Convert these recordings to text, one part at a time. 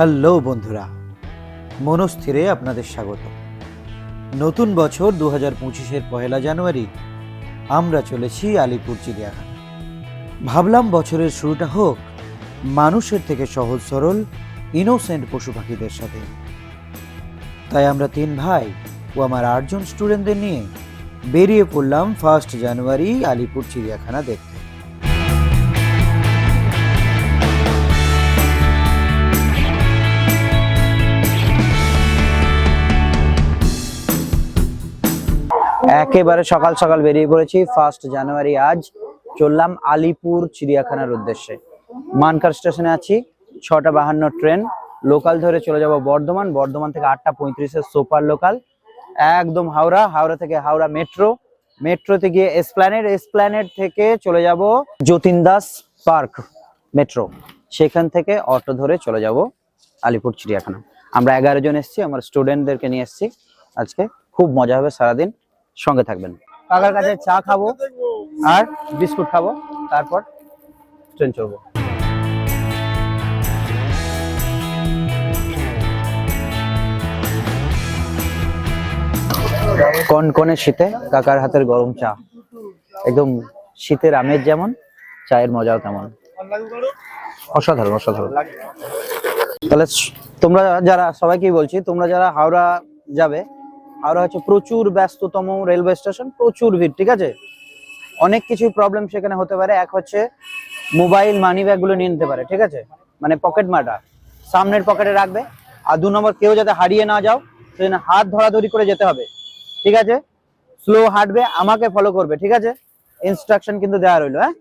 Hello বন্ধুরা, মনস্থিরে আপনাদের স্বাগত। নতুন বছর দু হাজার পঁচিশের পহেলা জানুয়ারি, আমরা চলেছি আলিপুর চিড়িয়াখানা। ভাবলাম বছরের শুরুটা হোক মানুষের থেকে সহজ সরল ইনোসেন্ট পশু পাখিদের সাথে। তাই আমরা তিন ভাই ও আমার আটজন স্টুডেন্টদের নিয়ে বেরিয়ে পড়লাম ফার্স্ট জানুয়ারি আলিপুর চিড়িয়াখানা দেখতে। একেবারে সকাল সকাল বেরিয়ে পড়েছি। ফার্স্ট জানুয়ারি আজ চললাম আলিপুর চিড়িয়াখানার উদ্দেশ্যে। মানকার স্টেশনে আছি, ছটা বাহান্ন ট্রেন। লোকাল ধরে চলে যাব বর্ধমান। বর্ধমান থেকে আটটা পঁয়ত্রিশের সুপার লোকাল একদম হাওড়া হাওড়া থেকে হাওড়া মেট্রো মেট্রোতে গিয়ে এসপ্ল্যানেড এসপ্ল্যানেড থেকে চলে যাব যতীন দাস পার্ক মেট্রো সেখান থেকে অটো ধরে চলে যাব আলিপুর চিড়িয়াখানা। আমরা এগারো জন এসছি, আমার স্টুডেন্টদেরকে নিয়ে এসেছি। আজকে খুব মজা হবে সারাদিন। সঙ্গে থাকবেন। কাকার কাছে চা খাব আর বিস্কুট খাব তারপর ট্রেন চড়বো। কনকনে শীতে কাকার হাতের গরম চা? একদম শীতের আমেজ যেমন চায়ের মজাও তেমন। অসাধারণ অসাধারণ। তাহলে তোমরা যারা সবাইকেই বলছি তোমরা যারা হাওড়া যাবে হাওড়া হচ্ছে প্রচুর ব্যস্ততম রেলওয়ে স্টেশন প্রচুর ভিড়, ঠিক আছে? অনেক কিছু প্রবলেম সেখানে হতে পারে। এক হচ্ছে মোবাইল মানি ব্যাগগুলো নিয়ে নিতে পারে, ঠিক আছে? মানে পকেট মাটা সামনের পকেটে রাখবে। আর দু নম্বর, কেউ যাতে হারিয়ে না যাও সেজন্য হাত ধরাধরি করে যেতে হবে, ঠিক আছে? স্লো হাঁটবে, আমাকে ফলো করবে, ঠিক আছে? ইনস্ট্রাকশন কিন্তু দেওয়া রইল হ্যাঁ?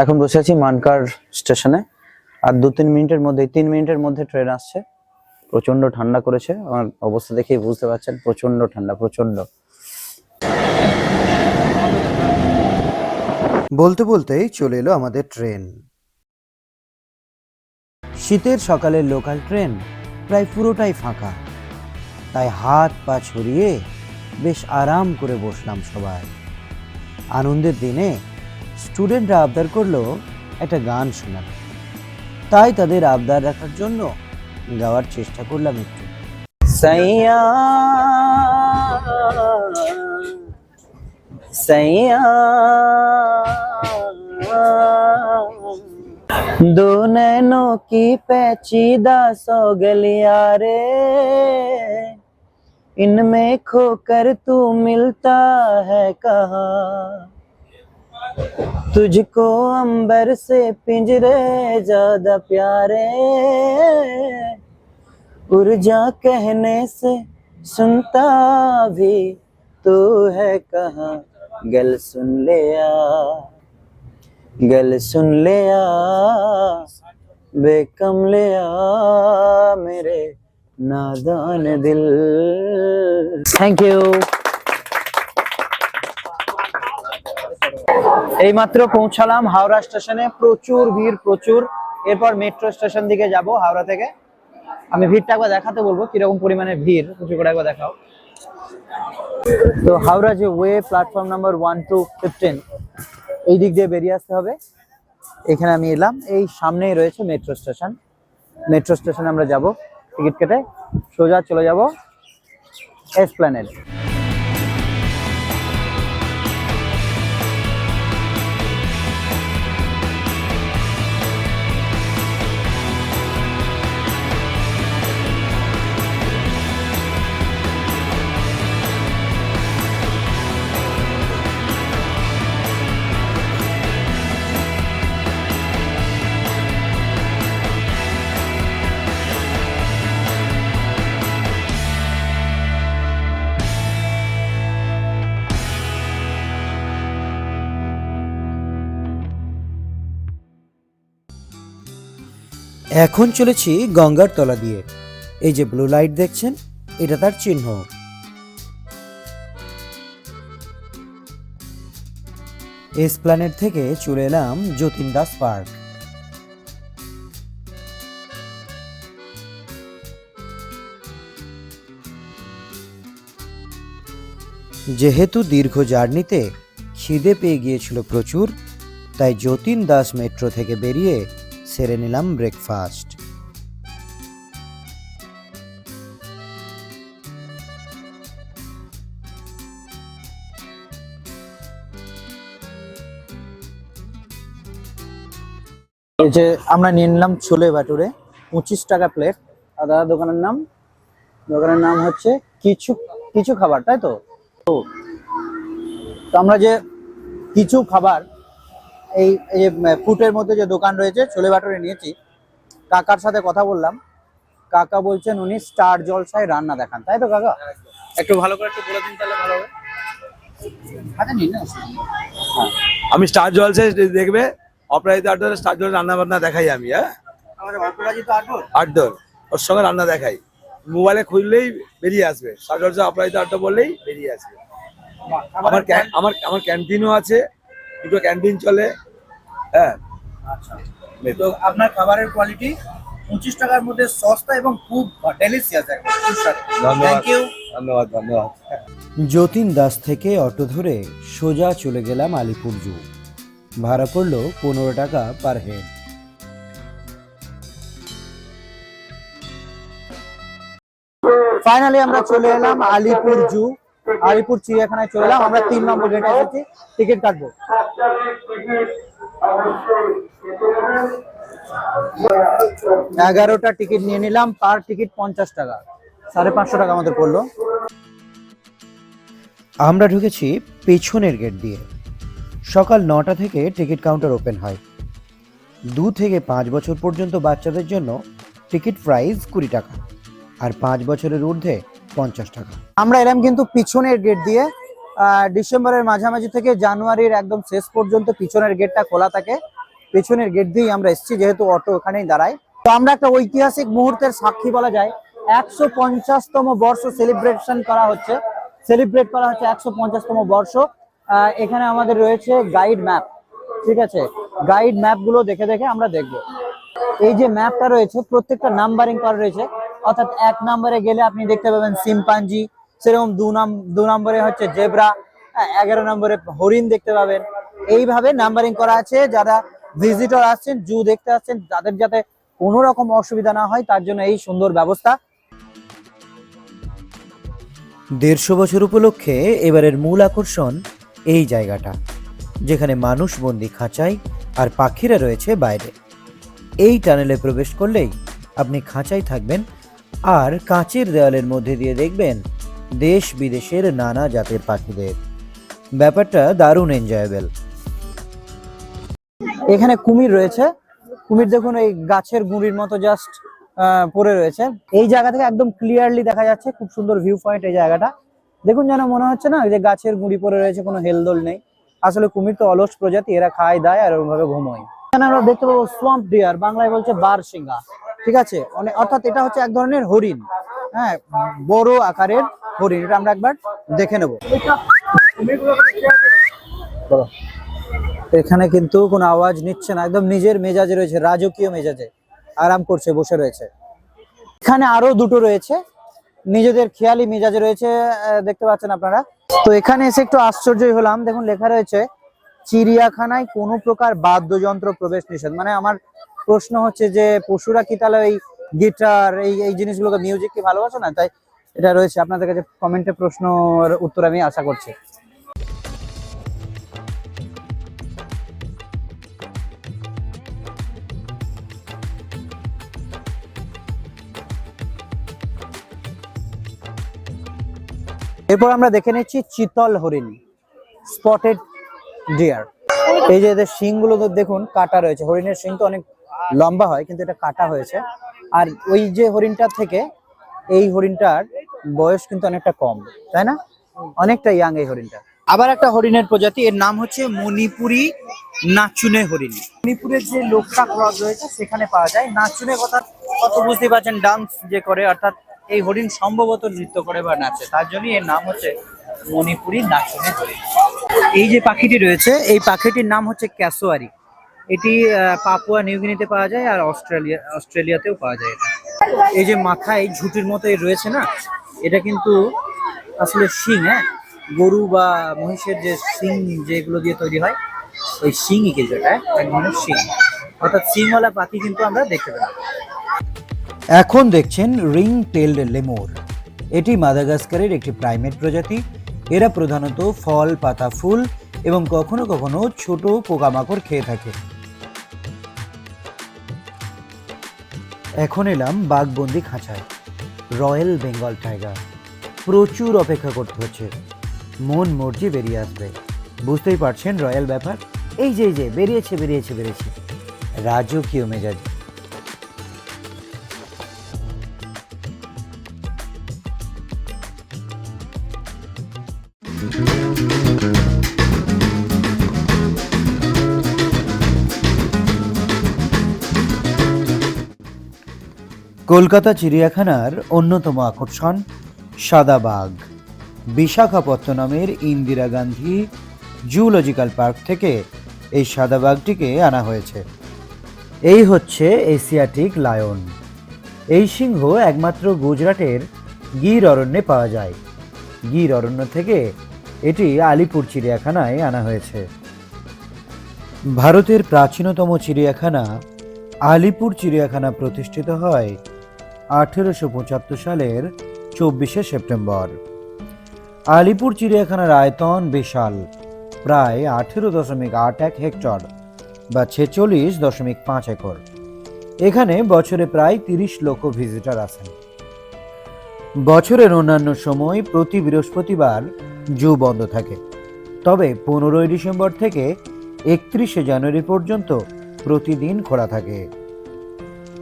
এখন বসে আছি মানকার স্টেশনে। আর দু তিন মিনিটের মধ্যে, তিন মিনিটের মধ্যে ট্রেন আসছে। প্রচণ্ড ঠান্ডা করেছে। আমার অবস্থা দেখেই বুঝতে পারছেন প্রচণ্ড ঠান্ডা প্রচণ্ড বলতে বলতেই চলে এলো আমাদের ট্রেন। শীতের সকালের লোকাল ট্রেন প্রায় পুরোটাই ফাঁকা। তাই হাত পা ছড়িয়ে বেশ আরাম করে বসলাম সবাই। আনন্দের দিনে স্টুডেন্টরা আবদার করলো একটা গান শোনাবে তাই তাদের আবদার রাখার জন্য গাওয়ার চেষ্টা করলাম একটু সাইয়া সাইয়া दो नैनों की पैचीदा सौ गलिया रे इनमें खोकर तू मिलता है कहा तुझको अंबर से पिंजरे ज़्यादा प्यारे। उर्जा कहने से सुनता भी तू है कहा। गल सुन लिया, गल सुन लिया, बेकम लिया मेरे नादान दिल। थैंक यू এইমাত্র পৌঁছালাম হাওড়া স্টেশনে। প্রচুর ভিড়, প্রচুর। এরপর মেট্রো স্টেশন দিকে যাব হাওড়া থেকে। আমি ভিড়টা একবার দেখাতে বলব, কীরকম পরিমাণে ভিড়, কিছু করে একবার দেখাও। তো হাওড়া যে way platform number one two fifteen, এই দিক দিয়ে বেরিয়ে আসতে হবে। এখানে আমি এলাম, এই সামনেই রয়েছে মেট্রো স্টেশন। মেট্রো স্টেশনে আমরা যাব, টিকিট কেটে সোজা চলে যাব এসপ্ল্যানেড এখন চলেছি গঙ্গার তলা দিয়ে। এই যে ব্লু লাইট দেখছেন, এটা তার চিহ্ন। এসপ্ল্যানেট থেকে চলে এলাম যতীন দাস পার্ক যেহেতু দীর্ঘ জার্নিতে খিদে পেয়ে গিয়েছিল প্রচুর, তাই যতীন দাস মেট্রো থেকে বেরিয়ে সেরে নিলাম ব্রেকফাস্ট যে আমরা নিয়ে নিলাম ছোলে ভাটুরে, পঁচিশ টাকা প্লেট আর দাদা, দোকানের নাম? দোকানের নাম হচ্ছে কিছু কিছু খাবার, তাই তো? তো আমরা যে কিছু খাবার এই এই যে ফুটের মধ্যে যে দোকান রয়েছে ছোলে ভাটুরে নিয়েছি। কাকার সাথে কথা বললাম। কাকা বলছেন উনি স্টার জলসায় রান্না দেখান। তাই তো কাকা? একটু ভালো করে একটু বলে দিন তাহলে ভালো হবে। না হ্যাঁ। আমি স্টার জলসে দেখবে অপরাজিত আটদোর স্টার জল রান্না বান্না দেখাই আমি হ্যাঁ? আটদোর ওর সঙ্গে রান্না দেখাই। মোবাইলে খুললেই বেরিয়ে আসবে। স্টার জলসে অপরাজিত আটদোর বললেই বেরিয়ে আসবে। আমার ক্যান- আমার আমার ক্যান্টিনও আছে দুটো ক্যান্টিন চলে হ্যাঁ। আচ্ছা। তো আপনার খাবারের কোয়ালিটি পঁচিশ টাকার মধ্যে সস্তা এবং খুব ডেলিশিয়াস ধন্যবাদ। থ্যাংক ইউ ধন্যবাদ ধন্যবাদ। যতীন দাস থেকে অটো ধরে সোজা চলে গেলাম আলিপুর জু। ভাড়া পড়ল পনেরো টাকা পার হেড ফাইনালি আমরা চলে এলাম আলিপুর জু। আলিপুর চিড়িয়াখানায় চলে এলাম। আমরা তিন নম্বর গেটে এসেছি। টিকিট কাটবো। এগারোটা টিকিট নিয়ে নিলাম, পার টিকিট পঞ্চাশ টাকা। সাড়ে পাঁচশো টাকা আমাদের পড়ল। আমরা ঢুকেছি পেছনের গেট দিয়ে। সকাল নটা থেকে টিকিট কাউন্টার ওপেন হয়। দু থেকে পাঁচ বছর পর্যন্ত বাচ্চাদের জন্য টিকিট প্রাইস কুড়ি টাকা আর পাঁচ বছরের ঊর্ধ্বে পঞ্চাশ টাকা। আমরা এলাম কিন্তু পিছনের গেট দিয়ে ডিসেম্বরের মাঝামাঝি থেকে জানুয়ারির একদম শেষ পর্যন্ত পিছনের গেটটা খোলা থাকে। পেছনের গেট দিয়েই আমরা এসেছি, যেহেতু অটো ওখানেই দাঁড়ায়। তো আমরা একটা ঐতিহাসিক মুহূর্তের সাক্ষী বলা যায়, একশো পঞ্চাশতম বর্ষ সেলিব্রেশন করা হচ্ছে। সেলিব্রেট করা হচ্ছে একশো পঞ্চাশতম বর্ষ। এখানে আমাদের রয়েছে গাইড ম্যাপ ঠিক আছে? গাইড ম্যাপগুলো দেখে দেখে আমরা দেখব। এই যে ম্যাপটা রয়েছে, প্রত্যেকটা নাম্বারিং করা রয়েছে। অর্থাৎ এক নাম্বারে গেলে আপনি দেখতে পাবেন সিম্পাঞ্জি সেরকম দু নাম, দু নম্বরে হচ্ছে জেব্রা, এগারো নম্বরে হরিণ দেখতে পাবেন। এইভাবে নাম্বারিং করা আছে, যারা ভিজিটর আসছেন জু দেখতে আসছেন, তাদের যাতে কোনো রকম অসুবিধা না হয়, তার জন্য এই সুন্দর ব্যবস্থা। দেড়শো বছর উপলক্ষে এবারের মূল আকর্ষণ এই জায়গাটা, যেখানে মানুষ বন্দি খাঁচাই আর পাখিরা রয়েছে বাইরে। এই টানেলে প্রবেশ করলেই আপনি খাঁচায় থাকবেন আর কাঁচের দেওয়ালের মধ্যে দিয়ে দেখবেন দেশ বিদেশের নানা জাতের পাখিদের। ব্যাপারটা দারুণ এনজয়েবল এখানে কুমির রয়েছে। কুমির দেখুন, এই গাছের গুঁড়ির মতো জাস্ট পড়ে রয়েছে। এই জায়গা থেকে একদম ক্লিয়ারলি দেখা যাচ্ছে, খুব সুন্দর ভিউ পয়েন্ট এই জায়গাটা। দেখুন যেন মনে হচ্ছে না, যে গাছের গুঁড়ি পড়ে রয়েছে, কোনো হেলদোল নেই। আসলে কুমির তো অলস প্রজাতি, এরা খায়, দায় আর ওরকম ভাবে ঘুমোয়। এখানে আমরা দেখতে পাবো সোয়াম্প ডিয়ার বাংলায় বলছে বার সিংহা ঠিক আছে? অর্থাৎ এটা হচ্ছে এক ধরনের হরিণ। হ্যাঁ বড় আকারের হরিণ, এটা আমরা একবার দেখে নেব। এখানে কিন্তু কোনো আওয়াজ নিচ্ছে না, একদম নিজের মেজাজে রয়েছে, রাজকীয় মেজাজে। আরাম করছে, বসে রয়েছে। এখানে আরও দুটো রয়েছে, নিজেদের খেয়ালি মেজাজে রয়েছে দেখতে পাচ্ছেন আপনারা। তো এখানে এসে একটু আশ্চর্যই হলাম, দেখুন লেখা রয়েছে, চিড়িয়াখানায় কোনো প্রকার বাদ্যযন্ত্র প্রবেশ নিষেধ। মানে আমার প্রশ্ন হচ্ছে যে, পশুরা কি তাহলে এই গিটার এই এই জিনিসগুলোকে মিউজিক কি ভালোবাসে না? তাই এটা রয়েছে আপনাদের কাছে কমেন্টে প্রশ্ন উত্তর আমি আশা করছি। এরপর আমরা দেখে নিচ্ছি চিতল হরিণ স্পটেড ডিয়ার এই যে এদের শিংগুলো তো দেখুন, কাটা রয়েছে। হরিণের শিং তো অনেক লম্বা হয়, কিন্তু এটা কাটা হয়েছে। আর ওই যে হরিণটার থেকে, এই হরিণটার বয়স কিন্তু অনেকটা কম, তাই না? অনেকটা ইয়াং এই হরিণটা। আবার একটা হরিণের প্রজাতি, এর নাম হচ্ছে মণিপুরি নাচুনে হরিণ। মণিপুরের যে লোকটা ক্রস রয়েছে, সেখানে পাওয়া যায়। নাচুনে কথা কত বুঝতে পারছেন ডান্স যে করে, অর্থাৎ এই হরিণ সম্ভবত নৃত্য করে বা নাচে। তার জন্যই এর নাম হচ্ছে মণিপুরি নাচুনে হরিণ। এই যে পাখিটি রয়েছে, এই পাখিটির নাম হচ্ছে ক্যাসোয়ারি। এটি পাপুয়া নিউগিনিতে পাওয়া যায় আর অস্ট্রেলিয়া, অস্ট্রেলিয়াতেও পাওয়া যায় এটা। এই যে মাথায় ঝুটির মতো রয়েছে না, এটা কিন্তু আসলে শিং হ্যাঁ? গরু বা মহিষের যে শিং যেগুলো দিয়ে তৈরি হয়, ওই শিংই কিন্তু এটা এক ধরনের শিং। অর্থাৎ শিংওয়ালা পাখি কিন্তু আমরা দেখতে পেলাম। এখন দেখছেন রিং টেলড লেমোর। এটি মাদাগাস্কারের একটি প্রাইমেট প্রজাতি। এরা প্রধানত ফল, পাতা, ফুল এবং কখনো কখনো ছোট পোকামাকড় খেয়ে থাকে। এখন এলাম বাঘবন্দি খাঁচায়। Royal Bengal tiger. প্রচুর অপেক্ষা করতে হচ্ছে। মন মর্জি বেরিয়ে আসবে। বুঝতেই পারছেন রয়্যাল ব্যাপার? এই যে এই যে, বেরিয়েছে বেরিয়েছে বেরিয়েছে। রাজকীয় মেজাজ। কলকাতা চিড়িয়াখানার অন্যতম আকর্ষণ সাদা বাঘ বিশাখাপত্তনমের ইন্দিরা গান্ধী জুলজিক্যাল পার্ক থেকে এই সাদা বাঘটিকে আনা হয়েছে। এই হচ্ছে এশিয়াটিক লায়ন। এই সিংহ একমাত্র গুজরাটের গির অরণ্যে পাওয়া যায়। গির অরণ্য থেকে এটি আলিপুর চিড়িয়াখানায় আনা হয়েছে। ভারতের প্রাচীনতম চিড়িয়াখানা আলিপুর চিড়িয়াখানা প্রতিষ্ঠিত হয় আঠেরোশো পঁচাত্তর সালের চব্বিশে সেপ্টেম্বর। আলিপুর চিড়িয়াখানার আয়তন বিশাল, প্রায় আঠেরো দশমিক আট এক হেক্টর বা ছেচল্লিশ দশমিক পাঁচ একর। এখানে বছরে প্রায় তিরিশ লক্ষ ভিজিটার আসেন। বছরের অন্যান্য সময় প্রতি বৃহস্পতিবার জু বন্ধ থাকে। তবে পনেরোই ডিসেম্বর থেকে একত্রিশে জানুয়ারি পর্যন্ত প্রতিদিন খোলা থাকে।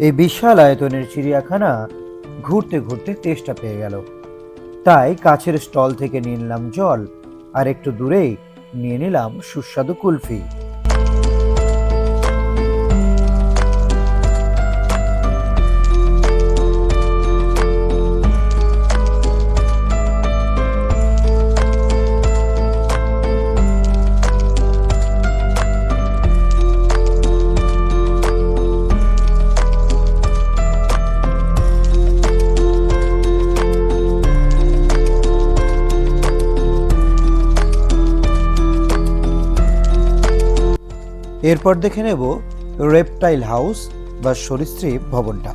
এই বিশাল আয়তনের চিড়িয়াখানা ঘুরতে ঘুরতে তেষ্টা পেয়ে গেল। তাই কাছের স্টল থেকে নিয়ে নিলাম জল আর একটু দূরেই নিয়ে নিলাম সুস্বাদু কুলফি। এরপর দেখে নেব রেপটাইল হাউস বা সরীসৃপ ভবনটা।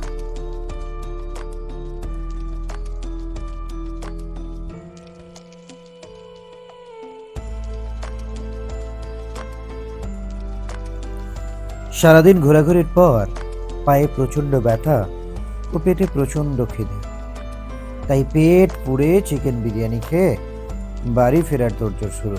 সারাদিন ঘোরাঘুরির পর পায়ে প্রচণ্ড ব্যথা ও পেটে প্রচণ্ড খিদে। তাই পেট পুড়ে চিকেন বিরিয়ানি খেয়ে বাড়ি ফেরার তোড়জোড় শুরু।